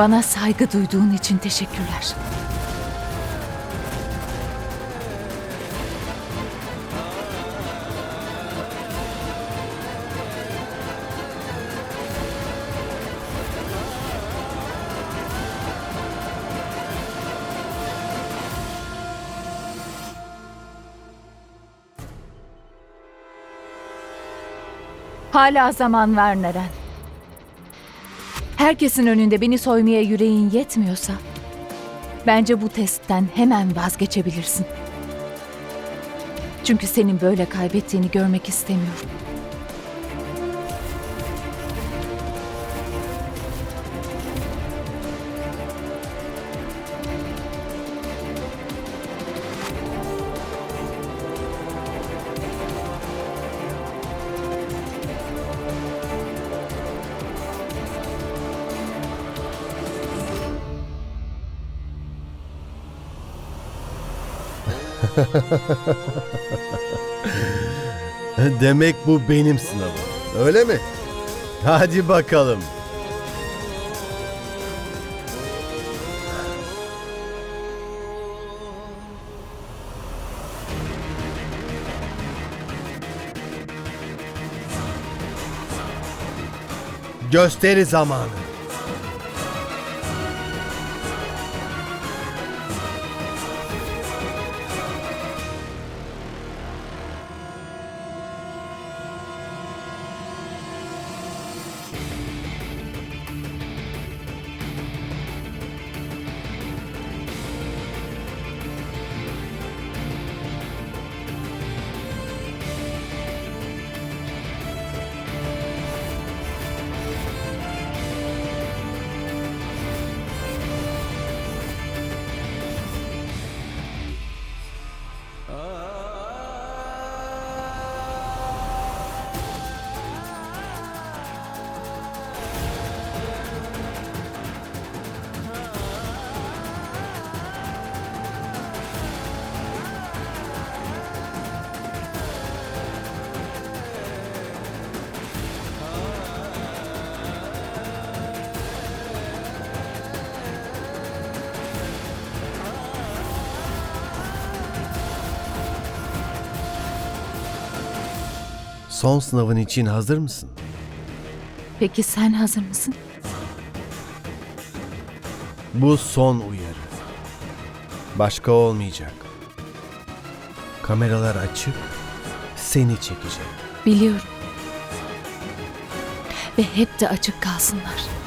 Bana saygı duyduğun için teşekkürler. Hala zaman var Naren. Herkesin önünde beni soymaya yüreğin yetmiyorsa bence bu testten hemen vazgeçebilirsin. Çünkü senin böyle kaybettiğini görmek istemiyorum. Demek bu benim sınavım. Öyle mi? Hadi bakalım. Gösteri zamanı. Son sınavın için hazır mısın? Peki sen hazır mısın? Bu son uyarı. Başka olmayacak. Kameralar açık, seni çekecek. Biliyorum. Ve hep de açık kalsınlar.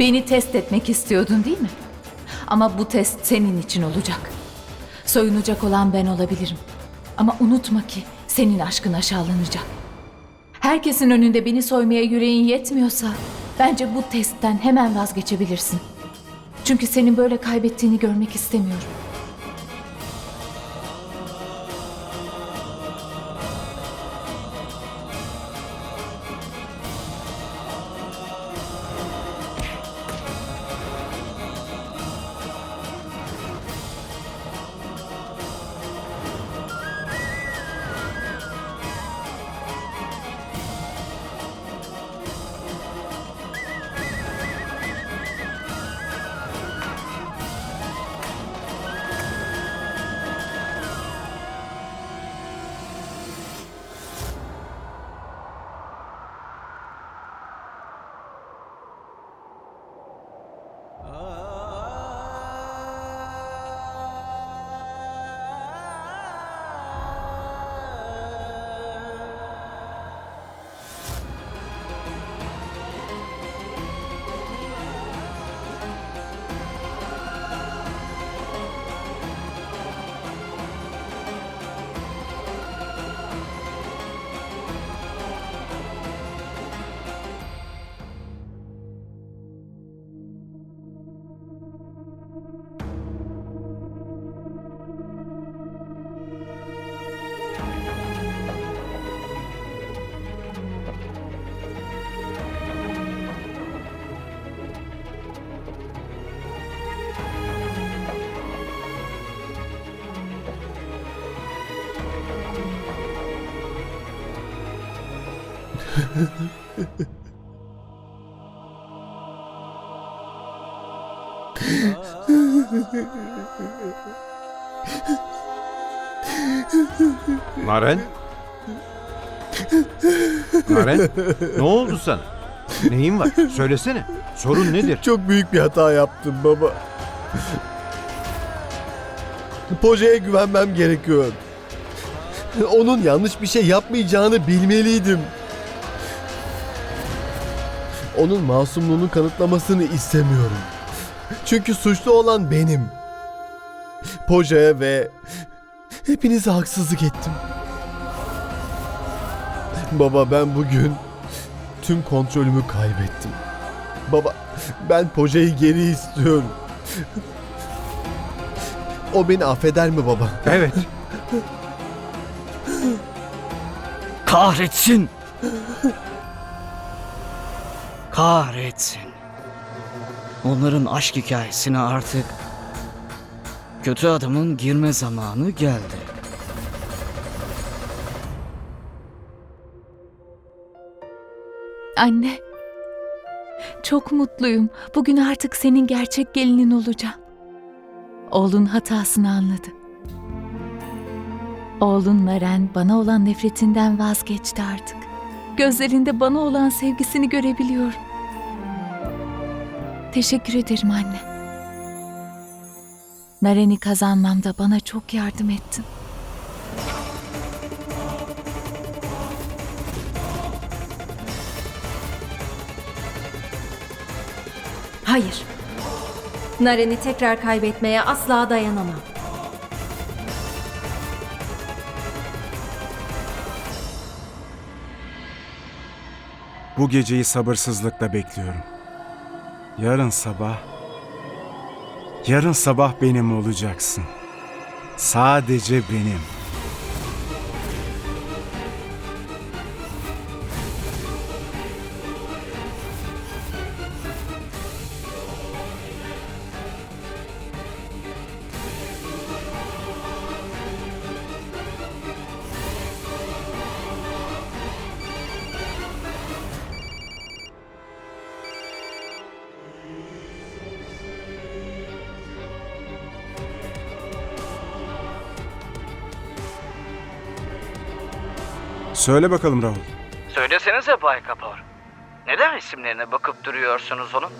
Beni test etmek istiyordun değil mi? Ama bu test senin için olacak. Soyunacak olan ben olabilirim. Ama unutma ki senin aşkın aşağılanacak. Herkesin önünde beni soymaya yüreğin yetmiyorsa bence bu testten hemen vazgeçebilirsin. Çünkü senin böyle kaybettiğini görmek istemiyorum. Naren? Naren? ne oldu sana? Neyin var? Söylesene. Sorun nedir? Çok büyük bir hata yaptım baba. Poja'ya güvenmem gerekiyor. Onun yanlış bir şey yapmayacağını bilmeliydim. Onun masumluğunu kanıtlamasını istemiyorum. Çünkü suçlu olan benim. Poja'ya ve hepinize haksızlık ettim. Baba ben bugün tüm kontrolümü kaybettim. Baba ben Poja'yı geri istiyorum. O beni affeder mi baba? Evet. Kahretsin. Kahretsin. Onların aşk hikayesine artık kötü adamın girme zamanı geldi. Anne. Çok mutluyum. Bugün artık senin gerçek gelinin olacağım. Oğlun hatasını anladı. Oğlun Naren bana olan nefretinden vazgeçti artık. Gözlerinde bana olan sevgisini görebiliyorum. Teşekkür ederim anne. Naren'i kazanmamda bana çok yardım ettin. Hayır. Naren'i tekrar kaybetmeye asla dayanamam. Bu geceyi sabırsızlıkla bekliyorum. Yarın sabah Yarın sabah benim olacaksın. Sadece benim. Söyle bakalım Rahul. Söylesenize Bay Kapor. Neden isimlerine bakıp duruyorsunuz onun?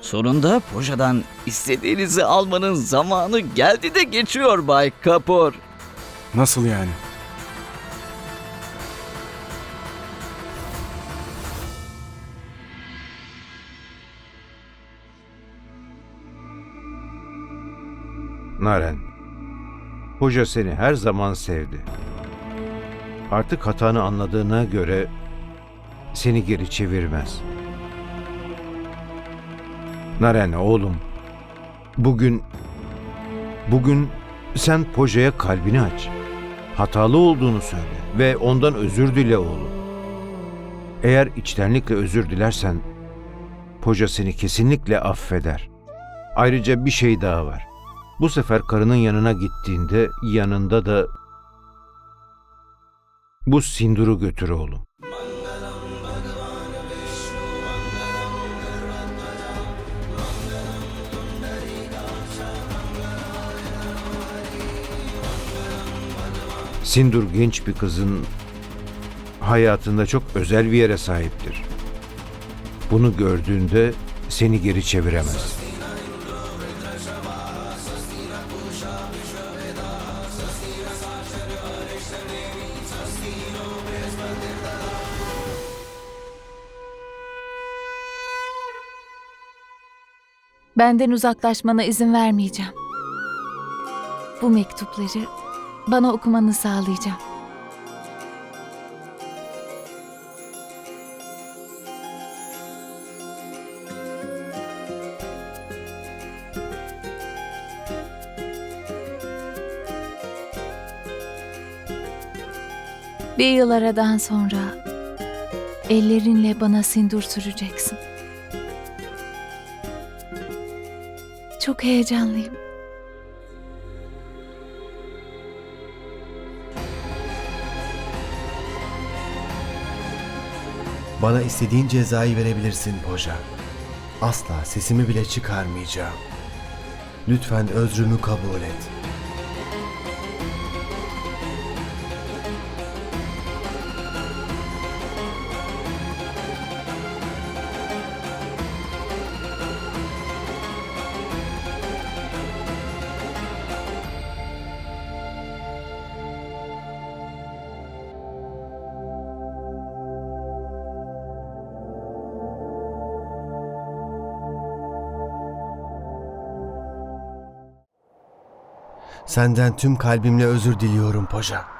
Sonunda Poja'dan istediğinizi almanın zamanı geldi de geçiyor Bay Kapor. Nasıl yani? Naren, Poja seni her zaman sevdi. Artık hatanı anladığına göre seni geri çevirmez. Naren oğlum, bugün bugün sen Poja'ya kalbini aç. Hatalı olduğunu söyle ve ondan özür dile oğlum. Eğer içtenlikle özür dilersen Poja seni kesinlikle affeder. Ayrıca bir şey daha var. Bu sefer karının yanına gittiğinde yanında da bu sinduru götür oğlum. Sindur genç bir kızın hayatında çok özel bir yere sahiptir. Bunu gördüğünde seni geri çeviremez. Benden uzaklaşmana izin vermeyeceğim. Bu mektupları bana okumanı sağlayacağım. Bir yıl aradan sonra ellerinle bana sindur süreceksin. Çok heyecanlıyım. Bana istediğin cezayı verebilirsin Poja. Asla sesimi bile çıkarmayacağım. Lütfen özrümü kabul et. Senden tüm kalbimle özür diliyorum Poja.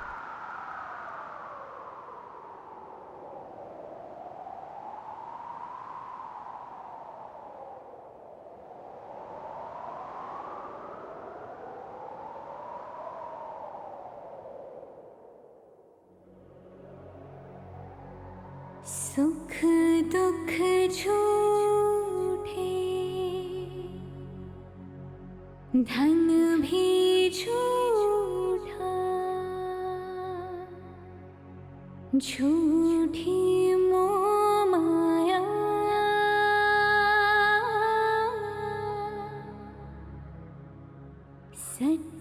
sun.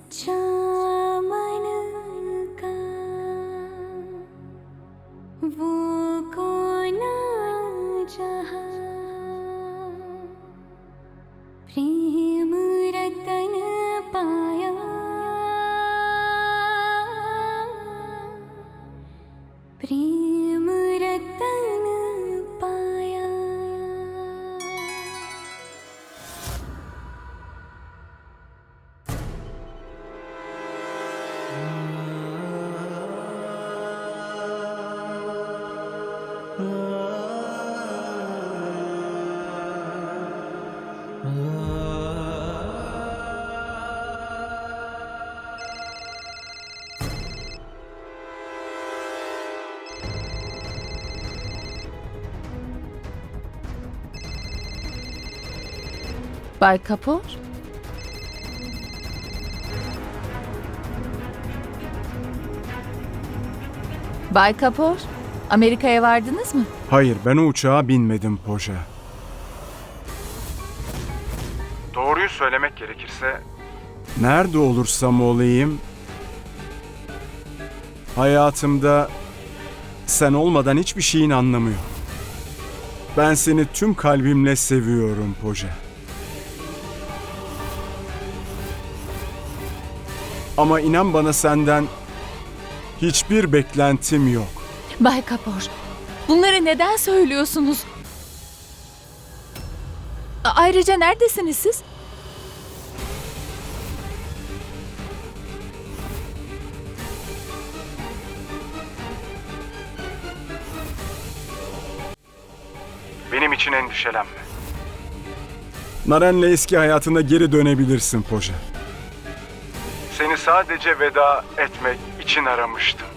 Bay Kapoor? Bay Kapoor, Amerika'ya vardınız mı? Hayır ben o uçağa binmedim Poja. Doğruyu söylemek gerekirse... Nerede olursam olayım... Hayatımda sen olmadan hiçbir şeyin anlamı yok. Ben seni tüm kalbimle seviyorum Poja. Ama inan bana senden hiçbir beklentim yok. Bay Kapor, bunları neden söylüyorsunuz? Ayrıca neredesiniz siz? Benim için endişelenme. Naren'le eski hayatına geri dönebilirsin Poja. Sadece veda etmek için aramıştım.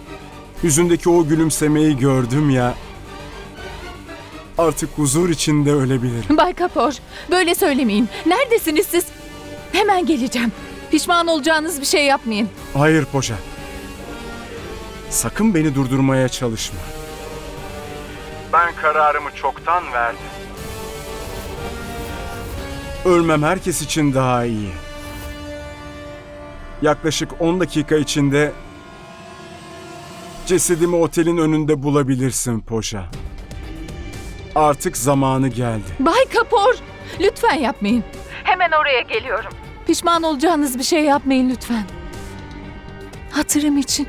Yüzündeki o gülümsemeyi gördüm ya. Artık huzur içinde ölebilirim. Bay Kapor, böyle söylemeyin. Neredesiniz siz? Hemen geleceğim. Pişman olacağınız bir şey yapmayın. Hayır Poja. Sakın beni durdurmaya çalışma. Ben kararımı çoktan verdim. Ölmem herkes için daha iyi. Yaklaşık 10 dakika içinde cesedimi otelin önünde bulabilirsin Poja. Artık zamanı geldi. Bay Kapor, lütfen yapmayın. Hemen oraya geliyorum. Pişman olacağınız bir şey yapmayın lütfen. Hatırım için.